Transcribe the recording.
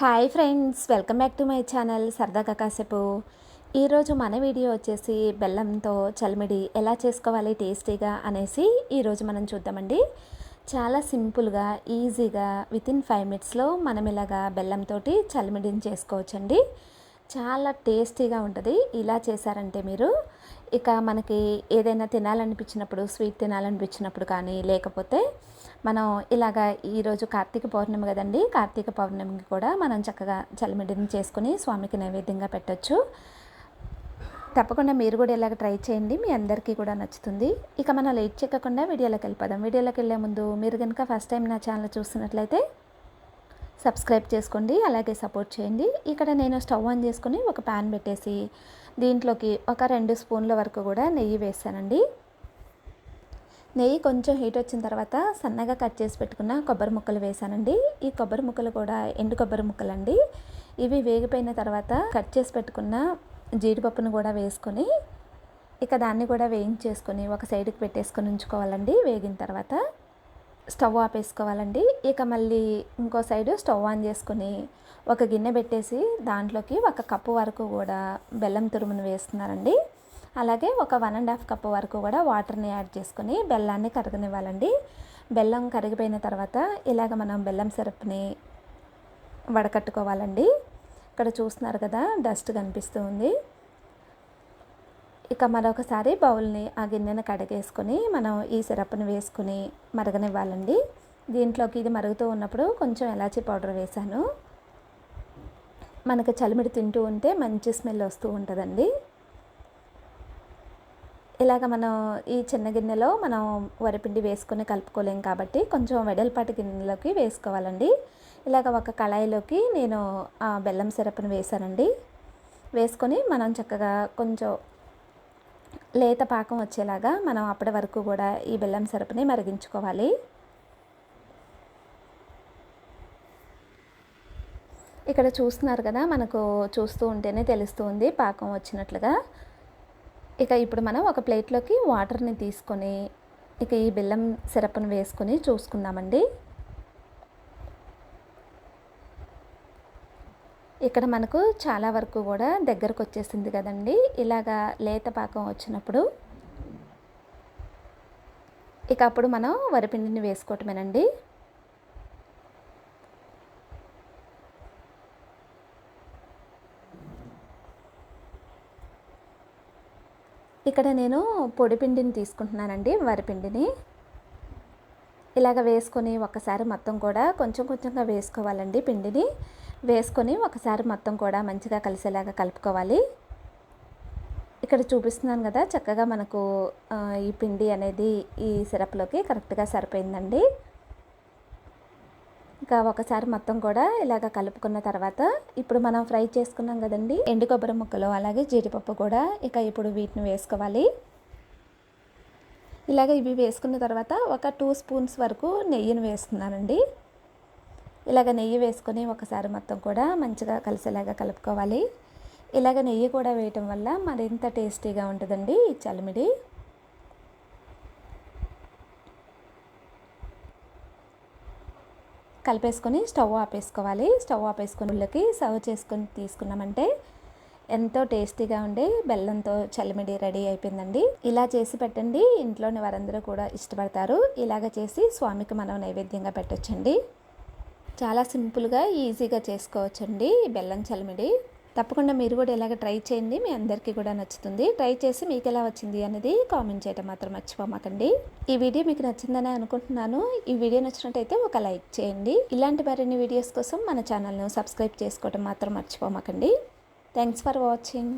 Hi friends welcome back to my channel సరదాగా కాసేపు. ఈరోజు మన వీడియో వచ్చేసి బెల్లంతో చలిమిడి ఎలా చేసుకోవాలి టేస్టీగా అనేసి ఈరోజు మనం చూద్దామండి. చాలా సింపుల్గా ఈజీగా విత్ ఇన్ ఫైవ్ మినిట్స్లో మనం ఇలాగా బెల్లంతో చలిమిడిని చేసుకోవచ్చండి. చాలా టేస్టీగా ఉంటుంది. ఇలా చేశారంటే మీరు ఇక మనకి ఏదైనా తినాలనిపించినప్పుడు స్వీట్ తినాలనిపించినప్పుడు కానీ లేకపోతే మనం ఇలాగా ఈరోజు కార్తీక పౌర్ణమి కదండి కార్తీక పౌర్ణమికి కూడా మనం చక్కగా చలిమిడిని చేసుకుని స్వామికి నైవేద్యంగా పెట్టచ్చు. తప్పకుండా మీరు కూడా ఇలాగ ట్రై చేయండి మీ అందరికీ కూడా నచ్చుతుంది. ఇక మనం లేట్ చెక్కకుండా వీడియోలోకి వెళ్ళిపోదాం. వీడియోలోకి వెళ్ళే ముందు మీరు కనుక ఫస్ట్ టైం నా ఛానల్ చూస్తున్నట్లయితే సబ్స్క్రైబ్ చేసుకోండి అలాగే సపోర్ట్ చేయండి. ఇక్కడ నేను స్టవ్ ఆన్ చేసుకుని ఒక ప్యాన్ పెట్టేసి దీంట్లోకి ఒక రెండు స్పూన్ల వరకు కూడా నెయ్యి వేసానండి. నెయ్యి కొంచెం హీట్ వచ్చిన తర్వాత సన్నగా కట్ చేసి పెట్టుకున్న కొబ్బరి ముక్కలు వేసానండి. ఈ కొబ్బరి ముక్కలు కూడా ఎండు కొబ్బరి ముక్కలు అండి ఇవి వేగిపోయిన తర్వాత కట్ చేసి పెట్టుకున్న జీడిపప్పును కూడా వేసుకొని ఇక దాన్ని కూడా వేయించేసుకొని ఒక సైడ్కి పెట్టేసుకొని ఉంచుకోవాలండి. వేగిన తర్వాత స్టవ్ ఆపేసుకోవాలండి. ఇక మళ్ళీ ఇంకో సైడు స్టవ్ ఆన్ చేసుకుని ఒక గిన్నె పెట్టేసి దాంట్లోకి ఒక కప్పు వరకు కూడా బెల్లం తురుమును వేస్తున్నారండి అలాగే ఒక వన్ అండ్ హాఫ్ కప్పు వరకు కూడా వాటర్ని యాడ్ చేసుకొని బెల్లాన్ని కరగనివ్వాలండి. బెల్లం కరిగిపోయిన తర్వాత ఇలాగ మనం బెల్లం సిరప్ని వడకట్టుకోవాలండి. ఇక్కడ చూస్తున్నారు కదా డస్ట్ కనిపిస్తూ ఉంది. ఇక మరొకసారి బౌల్ని ఆ గిన్నెను కడిగేసుకొని మనం ఈ సిరప్ని వేసుకుని మరగనివ్వాలండి. దీంట్లోకి ఇది మరుగుతూ ఉన్నప్పుడు కొంచెం ఎలాచీ పౌడర్ వేశాను. మనకు చలిమిడి తింటూ ఉంటే మంచి స్మెల్ వస్తూ ఉంటుందండి. ఇలాగ మనం ఈ చిన్న గిన్నెలో మనం వరిపిండి వేసుకొని కలుపుకోలేం కాబట్టి కొంచెం వెడల్పాటి గిన్నెలోకి వేసుకోవాలండి. ఇలాగ ఒక కళాయిలోకి నేను ఆ బెల్లం సిరప్ని వేసానండి వేసుకొని మనం చక్కగా కొంచెం లేత పాకం వచ్చేలాగా మనం అప్పటి వరకు కూడా ఈ బెల్లం సరుపుని మరిగించుకోవాలి. ఇక్కడ చూస్తున్నారు కదా మనకు చూస్తూ ఉంటేనే తెలుస్తుంది పాకం వచ్చినట్లుగా. ఇక ఇప్పుడు మనం ఒక ప్లేట్లోకి వాటర్ని తీసుకొని ఇక ఈ బెల్లం సిరప్ను వేసుకొని చూసుకుందామండి. ఇక్కడ మనకు చాలా వరకు కూడా దగ్గరకు వచ్చేసింది కదండి. ఇలాగా లేత పాకం వచ్చినప్పుడు ఇక అప్పుడు మనం వరిపిండిని వేసుకోవటమేనండి. ఇక్కడ నేను పొడిపిండిని తీసుకుంటున్నానండి వరిపిండిని ఇలాగ వేసుకొని ఒకసారి మొత్తం కూడా కొంచెం కొంచెంగా వేసుకోవాలండి పిండిని. వేసుకొని ఒకసారి మొత్తం కూడా మంచిగా కలిసేలాగా కలుపుకోవాలి. ఇక్కడ చూపిస్తున్నాను కదా చక్కగా మనకు ఈ పిండి అనేది ఈ సిరప్లోకి కరెక్ట్గా సరిపోయిందండి. ఇంకా ఒకసారి మొత్తం కూడా ఇలాగ కలుపుకున్న తర్వాత ఇప్పుడు మనం ఫ్రై చేసుకున్నాం కదండి ఎండు కొబ్బరి ముక్కలు అలాగే జీడిపప్పు కూడా ఇక ఇప్పుడు వీటిని వేసుకోవాలి. ఇలాగ ఇవి వేసుకున్న తర్వాత ఒక టూ స్పూన్స్ వరకు నెయ్యిని వేస్తున్నానండి. ఇలాగ నెయ్యి వేసుకొని ఒకసారి మొత్తం కూడా మంచిగా కలిసేలాగా కలుపుకోవాలి. ఇలాగ నెయ్యి కూడా వేయటం వల్ల మరింత టేస్టీగా ఉంటుందండి ఈ చలిమిడి. కలిపేసుకొని స్టవ్ ఆపేసుకోవాలి. స్టవ్ ఆపేసుకుని ఉళ్ళకి సర్వ్ చేసుకొని తీసుకున్నామంటే ఎంతో టేస్టీగా ఉండే బెల్లంతో చలిమిడి రెడీ అయిపోయిందండి. ఇలా చేసి పెట్టండి. ఇంట్లోని వారందరూ కూడా ఇష్టపడతారు. ఇలాగ చేసి స్వామికి మనం నైవేద్యంగా పెట్టొచ్చండి. చాలా సింపుల్గా ఈజీగా చేసుకోవచ్చండి బెల్లం చలిమిడి. తప్పకుండా మీరు కూడా ఇలాగ ట్రై చేయండి మీ అందరికీ కూడా నచ్చుతుంది. ట్రై చేసి మీకు ఎలా వచ్చింది అనేది కామెంట్ చేయడం మాత్రం మర్చిపోమాకండి. ఈ వీడియో మీకు నచ్చిందని అనుకుంటున్నాను. ఈ వీడియో నచ్చినట్టయితే ఒక లైక్ చేయండి. ఇలాంటి మరిన్ని వీడియోస్ కోసం మన ఛానల్ను సబ్స్క్రైబ్ చేసుకోవడం మాత్రం మర్చిపోమాకండి. Thanks for watching.